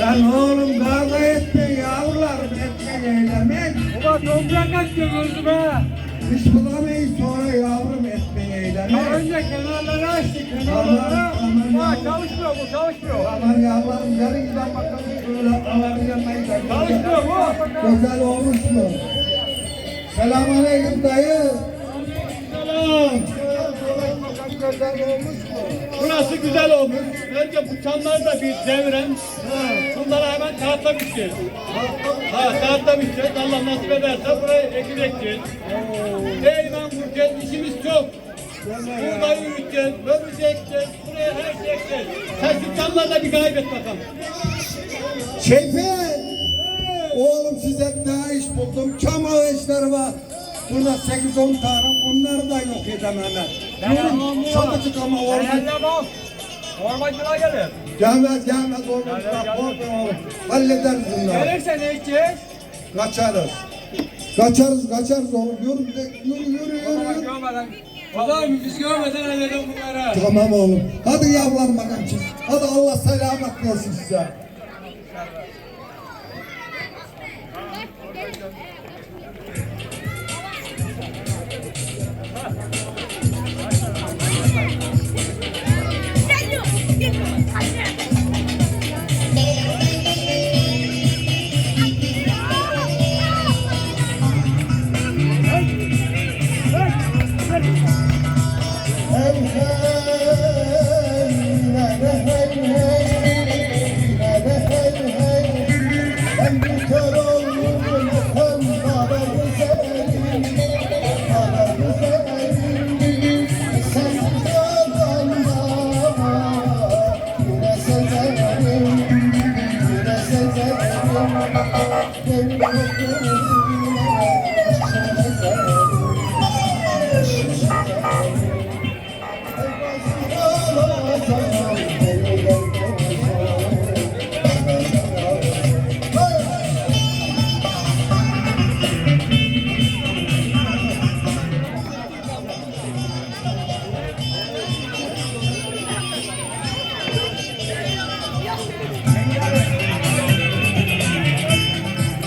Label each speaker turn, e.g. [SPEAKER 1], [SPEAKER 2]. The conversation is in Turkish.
[SPEAKER 1] Lan oğlum kavga etme yavrularım etme eylemek.
[SPEAKER 2] Ulan toprak açıyor gözüme.
[SPEAKER 1] Biz bulamayız sonra yavrum etme
[SPEAKER 2] Ya
[SPEAKER 1] eylemek.
[SPEAKER 2] önce kenarları açtı kenarları. Bak
[SPEAKER 1] ya.
[SPEAKER 2] çalışmıyor bu çalışmıyor.
[SPEAKER 1] Aman yavrum yarın giden bakalım avarın yanına
[SPEAKER 2] Çalışmıyor bu.
[SPEAKER 1] Güzel olmuş mu? Selamünaleyküm dayı. Selam. Güzel olmuş mu?
[SPEAKER 3] Burası güzel olmuş. Önce bu çamları da bir deviren. Bunları hemen biteceğiz. Ha biteceğiz. Allah nasip ederse burayı ekileceğiz. Eymen vuracağız. İşimiz çok. Buğdayı yürüteceğiz, börücü ekeceğiz, buraya her şey ekeceğiz. Sen şu çamları da bir kaybet bakalım.
[SPEAKER 1] Şefet. Oğlum size daha iş buldum. Çam ağaçları var. Burada 8-10 tane onları da yok edemem. Diyorum çabucak ama olmaz.
[SPEAKER 2] Ormancılar gelir.
[SPEAKER 1] Gelmez gelmez. Bak korkma oğlum. Hallederiz bunları.
[SPEAKER 2] Gelirse ne içeceğiz?
[SPEAKER 1] Kaçarız. Kaçarız kaçarız oğlum. Yürü yürü yürü yürü.
[SPEAKER 2] Görmeden. O zaman biz görmeden halledelim bunları.
[SPEAKER 1] Tamam oğlum. Hadi yavrum bakalım. Hadi Allah selamet versin size. Hey hey,